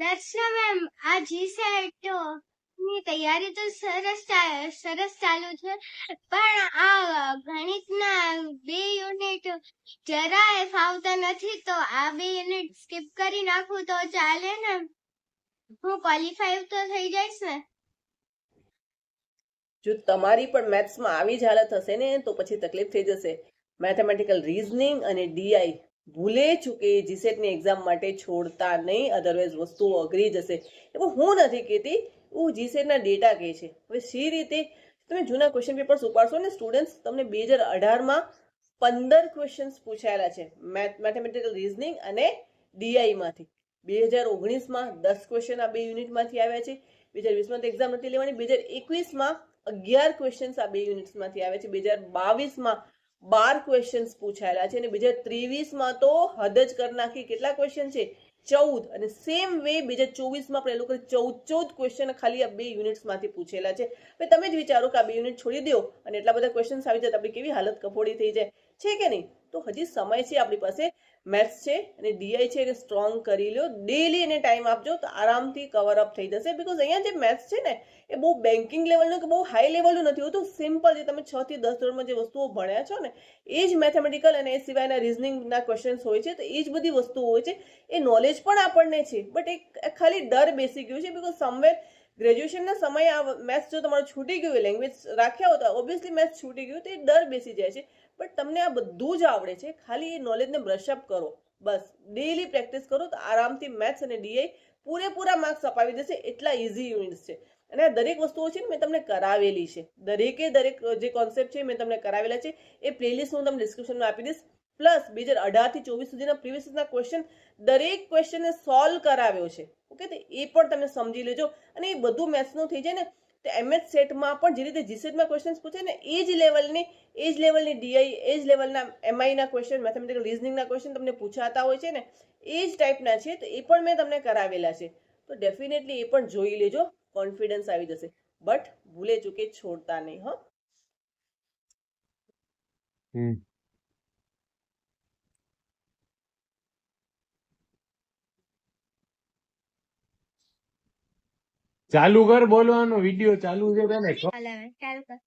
Darshana ma'am, આ જી સેટની તૈયારી તો સરસ સરસ ચાલુ છે. પણ આ ગણિતના બે યુનિટ જરાય ફાવતા નથી, તો આ બે યુનિટ સ્કીપ કરી નાખું તો ચાલે ને. હું ક્વોલિફાઈ તો થઈ જઈશ ને. જો તમારી પણ મેથ્સમાં આવી જ હાલત હશે ને, તો પછી તકલીફ થઈ જશે. મેથેમેટિકલ રીઝનિંગ અને ડીઆઈ ભૂલે ચૂકે જીસેટની એક્ઝામ માટે છોડતા નહીં અધરવાઇઝ વસ્તુઓ અઘરી જશે. એવું હું નથી કહેતી હું જીસેટના ડેટા કહે છે. હવે સી રીતે? તમે જૂના ક્વેશ્ચન પેપર્સ ઉપાડશો ને સ્ટુડન્ટ્સ તમને બે હજાર અઢારમાં પંદર ક્વેશ્ચન્સ પૂછાયેલા છે. મેથ મેથેમેટિકલ રીઝનિંગ અને ડીઆઈમાંથી બે હજાર ઓગણીસમાં દસ ક્વેશ્ચન આ બે યુનિટમાંથી આવ્યા છે. બે હજાર વીસમાં તો એક્ઝામ નથી લેવાની. બે હજાર એકવીસમાં અગિયાર ક્વેશ્ચન્સ આ બે યુનિટ્સમાંથી આવ્યા છે. બે હજાર બાવીસમાં બાર ક્વેશ્ચન્સ પૂછાયેલા છે અને બે હજાર ત્રેવીસમાં તો હદ જ કરી નાખી. કેટલા ક્વેશ્ચન છે? ચૌદ. અને સેમ વે બે હજાર ચોવીસમાં પણ એ લોકોએ ચૌદ ચૌદ ક્વેશ્ચન ખાલી આ બે યુનિટ્સમાંથી પૂછેલા છે. હવે તમે જ વિચારો કે આ બે યુનિટ છોડી દો અને એટલા બધા ક્વેશ્ચન્સ આવી જાય તો આપણી કેવી હાલત કફોડી થઈ જાય. છે કે નહીં? તો હજી સમય છે આપણી પાસે. મેથ્સ છે અને ડીઆઈ છે એને સ્ટ્રોંગ કરી લો ડેલી એને ટાઈમ આપજો તો આરામથી કવર અપ થઈ જશે. બીકોઝ અહીંયા જે મેથ્સ છે ને, એ બહુ બેન્કિંગ લેવલનું કે બહુ હાઈ લેવલનું નથી હોતું. સિમ્પલ જે તમે છ થી દસ ધોરણમાં જે વસ્તુઓ ભણ્યા છો ને, એ જ મેથેમેટિકલ અને એ સિવાયના રિઝનિંગના ક્વેશ્ચન્સ હોય છે. તો એ જ બધી વસ્તુઓ હોય છે. એ નોલેજ પણ આપણને છે. બટ એક ખાલી ડર બેસી ગયું છે. બીકોઝ સમવેર ગ્રેજ્યુએશનના સમયે આ મેથ્સ જો તમારું છૂટી ગયું લેંગ્વેજ રાખ્યા હોતા ઓબ્વિયસલી મેથ્સ છૂટી ગયું, તો એ ડર બેસી જાય છે. બટ તમને આ બધું જ આવડે છે, ખાલી એ નોલેજને બ્રશઅપ કરો. બસ ડેલી પ્રેક્ટિસ કરો તો આરામથી મેથ્સ અને ડીઆઈ પૂરેપૂરા માર્ક્સ અપાવી દેશે એટલા ઇઝી યુનિટ્સ છે. અને આ દરેક વસ્તુઓ છે ને મેં તમને કરાવેલી છે. દરેકે દરેક જે કોન્સેપ્ટ છે મેં તમને કરાવેલા છે. એ પ્લેલિસ્ટ હું તમને ડિસ્ક્રિપ્શનમાં આપી દઈશ. પ્લસ બે હજાર અઢારથી ચોવીસ સુધીના પ્રીવિયસના ક્વેશ્ચન દરેક ક્વેશ્ચનને સોલ્વ કરાવ્યો છે. ઓકે તો એ પણ તમે સમજી લેજો. અને એ બધું મેથ્સનું થઈ જાય ને, તો એમએચ સેટમાં પણ જે રીતે જીસેટમાં ક્વેશ્ચન્સ પૂછે ને, એ જ લેવલની એ જ લેવલની ડીઆઈ એ જ લેવલના એમઆઈના ક્વેશ્ચન મેથેમેટિકલ રિઝનિંગના ક્વેશ્ચન તમને પૂછાતા હોય છે ને, એ જ ટાઈપના છે, તો એ પણ મેં તમને કરાવેલા છે. તો ડેફિનેટલી એ પણ જોઈ લેજો કોન્ફિડન્સ આવી જશે. બટ ભૂલે ચૂકે છોડતા નહીં, હો. ચાલુ કર બોલવાનો વીડિયો ચાલુ છે તને ચાલુ કર.